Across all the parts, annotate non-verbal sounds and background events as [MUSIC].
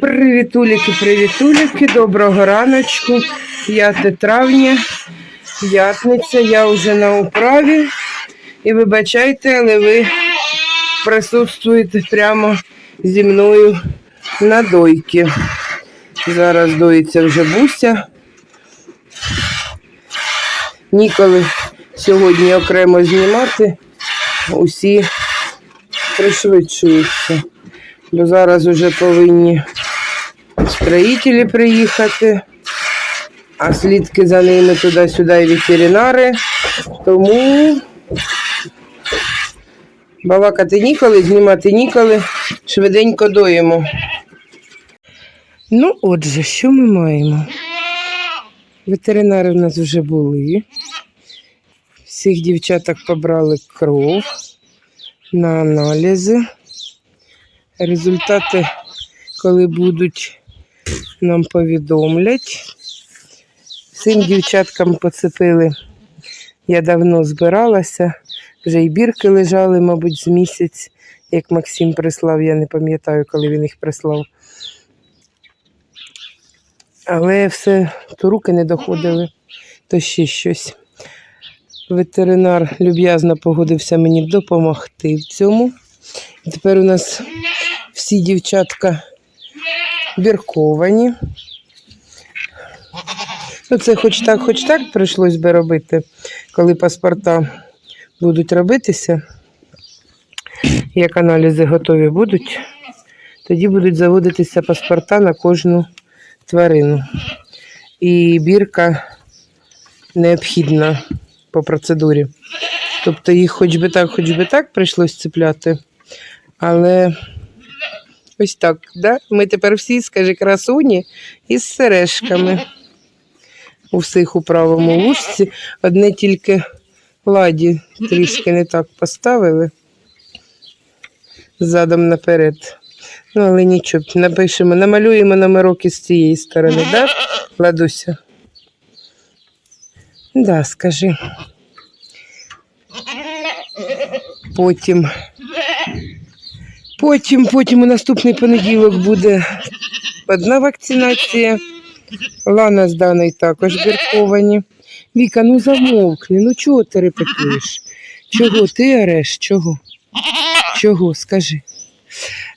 Привітуліки, привітуліки, доброго раночку. 5 травня, п'ятниця, я вже на управі. І вибачайте, але ви присутствуєте прямо зі мною на дойці. Зараз доїться вже буся. Ніколи сьогодні окремо знімати, усі пришвидшуються. Бо зараз вже повинні строїтелі приїхати, а слідки за ними туди-сюди і ветеринари. Тому балакати ніколи, знімати ніколи, швиденько доїмо. Ну, отже, що ми маємо? Ветеринари в нас вже були. Всіх дівчаток побрали кров на аналізи. Результати, коли будуть, нам повідомлять. Всім дівчаткам поцепили. Я давно збиралася, вже і бірки лежали, мабуть, з місяць, як Максим прислав, я не пам'ятаю, коли він їх прислав. Але все, то руки не доходили, то ще щось. Ветеринар люб'язно погодився мені допомогти в цьому. І тепер у нас всі дівчатка бірковані. Ну, це хоч так, хоч так прийшлось би робити, коли паспорта будуть робитися, як аналізи готові будуть, тоді будуть заводитися паспорта на кожну тварину. І бірка необхідна по процедурі. Тобто їх хоч би так, хоч би так прийшлось цепляти. Але ось так, да? ми тепер всі, скажи, красуні із сережками. У всіх у правому вушці. Одне тільки ладі трішки не так поставили задом наперед. Ну, але нічого, напишемо, намалюємо номерок із цієї сторони, да, Ладуся? Да, скажи. Потім. Потім, потім у наступний понеділок буде одна вакцинація. Лана з Даною також бірковані. Віка, ну замовкни, ну чого ти репетуєш? Чого ти ореш? Чого? Чого? Скажи.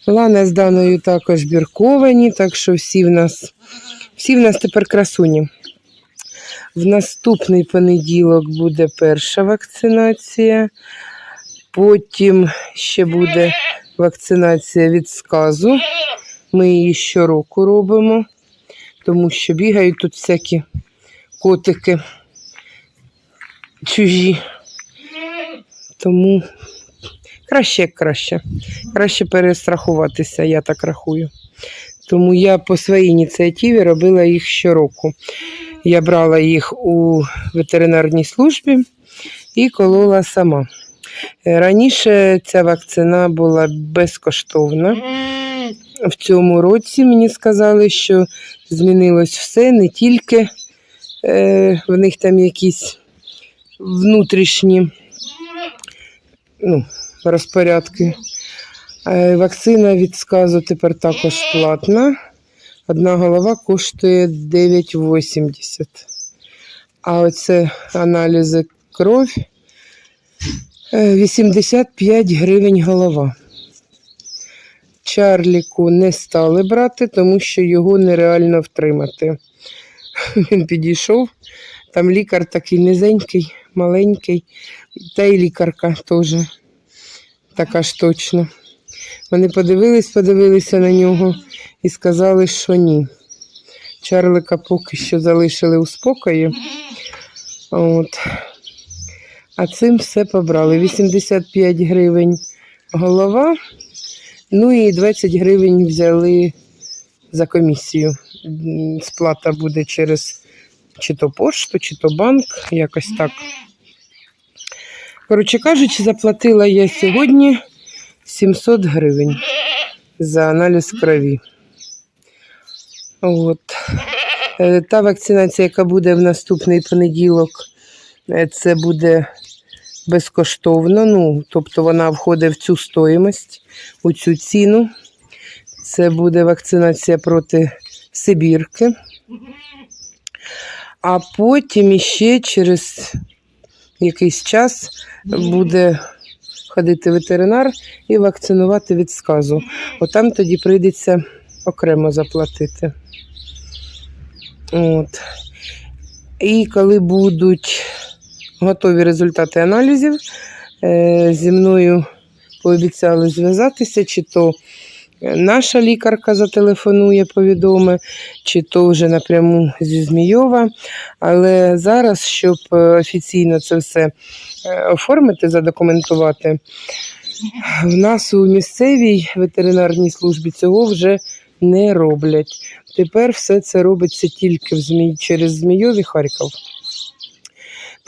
Лана з Даною також бірковані, так що всі в нас, всі в нас тепер красуні. В наступний понеділок буде перша вакцинація. Потім ще буде вакцинація від сказу. Ми її щороку робимо, тому що бігають тут всякі котики чужі. Тому краще як краще. Краще перестрахуватися, я так рахую. Тому я по своїй ініціативі робила їх щороку. Я брала їх у ветеринарній службі і колола сама. Раніше ця вакцина була безкоштовна. В цьому році мені сказали, що змінилось все, не тільки е, в них там якісь внутрішні ну, розпорядки. Е, Вакцина від сказу тепер також платна. Одна голова коштує 9,80. А оце аналізи кров 85 гривень голова. Чарліку не стали брати, тому що його нереально втримати. [LAUGHS] Він підійшов, там лікар такий низенький, маленький, та й лікарка теж така ж точно. Вони подивились, подивилися на нього і сказали, що ні. Чарлика поки що залишили у спокої. От. А цим все побрали. 85 гривень голова, ну і 20 гривень взяли за комісію. Сплата буде через чи то пошту, чи то банк, якось так. Коротше кажучи, заплатила я сьогодні 700 гривень за аналіз крові. От. Е, Та вакцинація, яка буде в наступний понеділок, е, це буде безкоштовно. Ну, тобто вона входить в цю стоїмость, у цю ціну. Це буде вакцинація проти Сибірки. А потім іще через якийсь час буде ходити ветеринар і вакцинувати від сказу. Отам тоді прийдеться окремо заплатити. От. І коли будуть готові результати аналізів, е, зі мною пообіцяли зв'язатися, чи то наша лікарка зателефонує, повідоме, чи то вже напряму зі Змійова. Але зараз, щоб е, офіційно це все е, оформити, задокументувати, в нас у місцевій ветеринарній службі цього вже не роблять. Тепер все це робиться тільки в Змій... через Змійові Харків.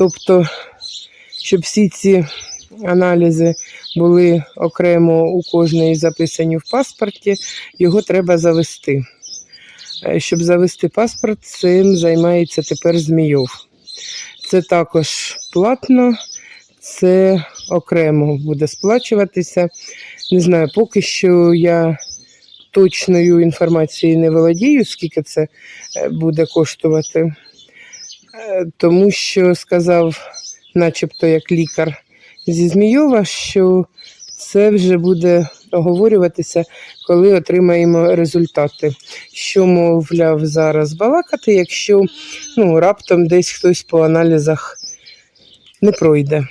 Тобто, щоб всі ці аналізи були окремо у кожної записані в паспорті, його треба завести. Е, Щоб завести паспорт, цим займається тепер Змійов. Це також платно, це окремо буде сплачуватися. Не знаю, поки що я точною інформацією не володію, скільки це е, буде коштувати, тому що сказав, начебто як лікар зі Змійова, що це вже буде оговорюватися, коли отримаємо результати. Що, мовляв, зараз балакати, якщо ну, раптом десь хтось по аналізах не пройде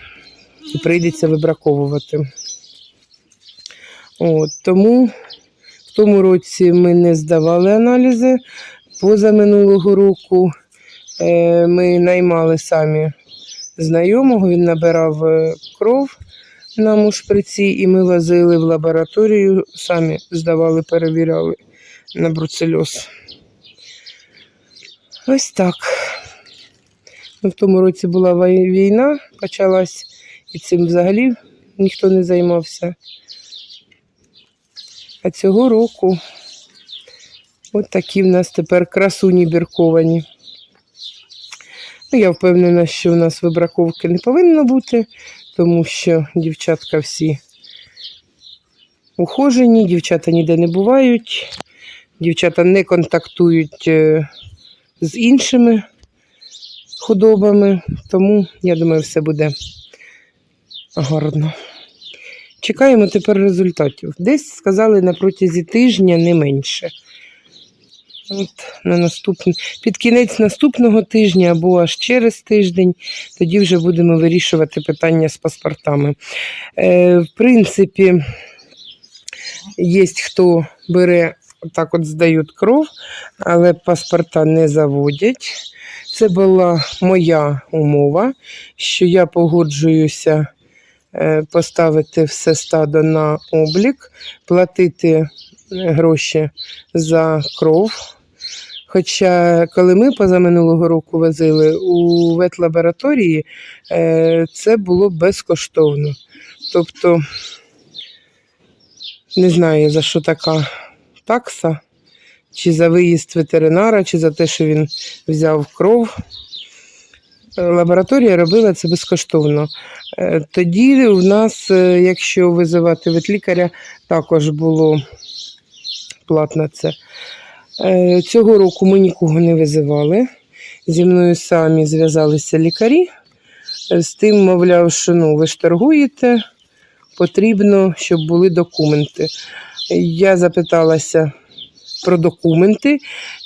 і прийдеться вибраковувати. От, тому в тому році ми не здавали аналізи. Позаминулого року е, ми наймали самі знайомого, він набирав е, кров нам у шприці, і ми возили в лабораторію, самі здавали, перевіряли на бруцельоз. Ось так. Ну, В тому році була війна, почалась, і цим взагалі ніхто не займався. А цього року от такі в нас тепер красуні бірковані. Ну, я впевнена, що у нас вибраковки не повинно бути, тому що дівчатка всі ухожені, дівчата ніде не бувають, дівчата не контактують е, з іншими худобами, тому я думаю, все буде гарно. Чекаємо тепер результатів. Десь сказали на протязі тижня не менше. От на наступний, під кінець наступного тижня або аж через тиждень, тоді вже будемо вирішувати питання з паспортами. Е, в принципі, є хто бере, так от здають кров, але паспорта не заводять. Це була моя умова, що я погоджуюся е, поставити все стадо на облік, платити е, гроші за кров. Хоча, коли ми позаминулого року возили у ветлабораторії, е, це було безкоштовно. Тобто, не знаю, за що така такса, чи за виїзд ветеринара, чи за те, що він взяв кров. Лабораторія робила це безкоштовно. Е, Тоді у нас, е, якщо визивати ветлікаря, також було платно це. Е, Цього року ми нікого не визивали. Зі мною самі зв'язалися лікарі е, з тим, мовляв, що ну, ви ж торгуєте, потрібно, щоб були документи. Я запиталася про документи,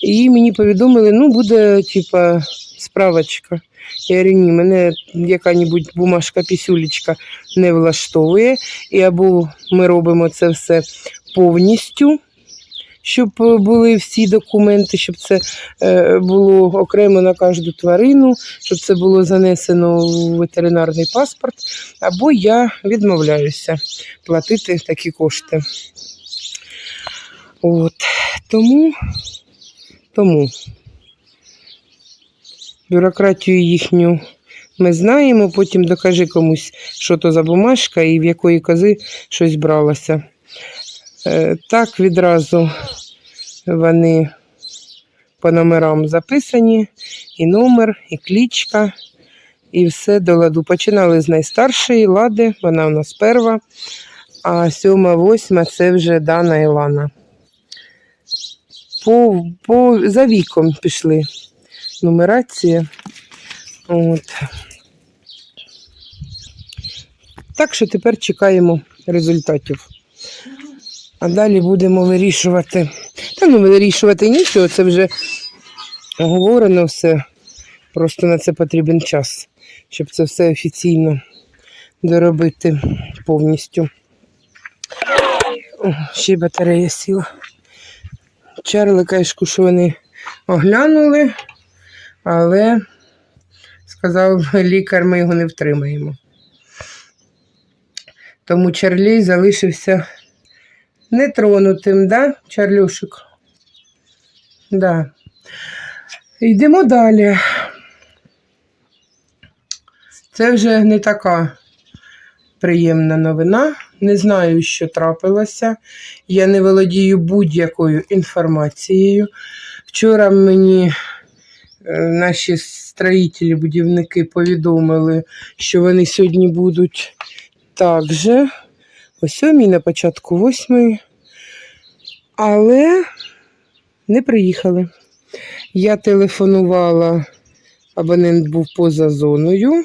і мені повідомили, ну, буде типа справочка. Я говорю, ні, мене яка-небудь бумажка пісюлечка не влаштовує. І або ми робимо це все повністю, щоб е, були всі документи, щоб це е, було окремо на кожну тварину, щоб це було занесено в ветеринарний паспорт, або я відмовляюся платити такі кошти. От. Тому, тому бюрократію їхню ми знаємо, потім докажи комусь, що то за бумажка і в якої кози щось бралося. Е, Так відразу вони по номерам записані, і номер, і клічка, і все до ладу. Починали з найстаршої лади, вона у нас перва, а сьома, восьма це вже Дана і Лана. по, по, за віком пішли. Нумерація. От. Так що тепер чекаємо результатів. А далі будемо вирішувати. Та ну вирішувати нічого, це вже оговорено все. Просто на це потрібен час, щоб це все офіційно доробити повністю. О, ще й батарея сіла. Чарлика і що вони оглянули, але сказав лікар, ми його не втримаємо. Тому Чарлій залишився нетронутим, да, Чарлюшик? Да. Йдемо далі. Це вже не така приємна новина. Не знаю, що трапилося. Я не володію будь-якою інформацією. Вчора мені е, наші строїтелі, будівники повідомили, що вони сьогодні будуть також о сьомій на початку восьмої. Але не приїхали. Я телефонувала, абонент був поза зоною.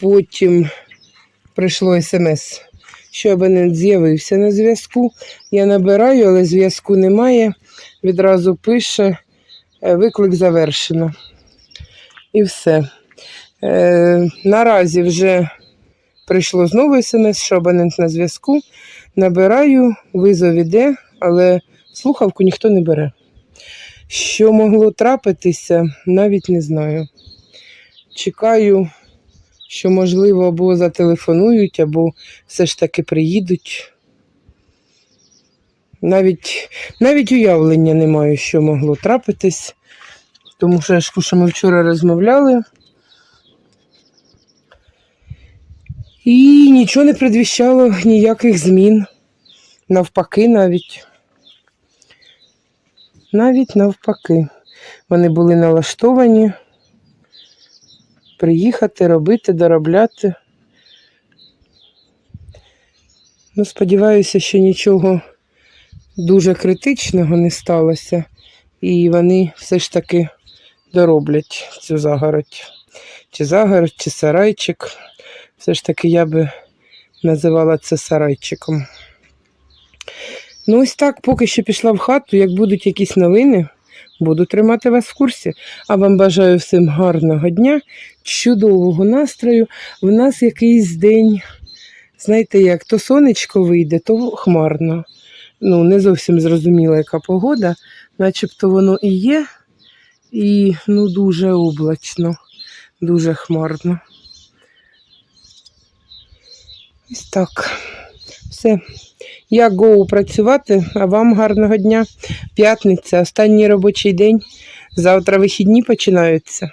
Потім прийшло смс, що абонент з'явився на зв'язку. Я набираю, але зв'язку немає. Відразу пише е, виклик завершено. І все. Е, наразі вже прийшло знову смс, що абонент на зв'язку. Набираю, визов іде, але слухавку ніхто не бере. Що могло трапитися, навіть не знаю. Чекаю, що, можливо, або зателефонують, або все ж таки приїдуть. Навіть, навіть уявлення не маю, що могло трапитись, тому що, що ми вчора розмовляли. І нічого не предвіщало ніяких змін. Навпаки, навіть. Навіть навпаки. Вони були налаштовані приїхати, робити, доробляти. Ну, сподіваюся, що нічого дуже критичного не сталося, і вони все ж таки дороблять цю загородь. Чи загородь, чи сарайчик. Все ж таки я би називала це сарайчиком. Ну, ось так, поки що пішла в хату. Як будуть якісь новини, буду тримати вас в курсі. А вам бажаю всім гарного дня, чудового настрою. В нас якийсь день, знаєте як, то сонечко вийде, то хмарно. Ну, не зовсім зрозуміла, яка погода, начебто воно і є, і ну, дуже облачно, дуже хмарно. Ось так. Все. Я гоу працювати, а вам гарного дня. П'ятниця, останній робочий день. Завтра вихідні починаються.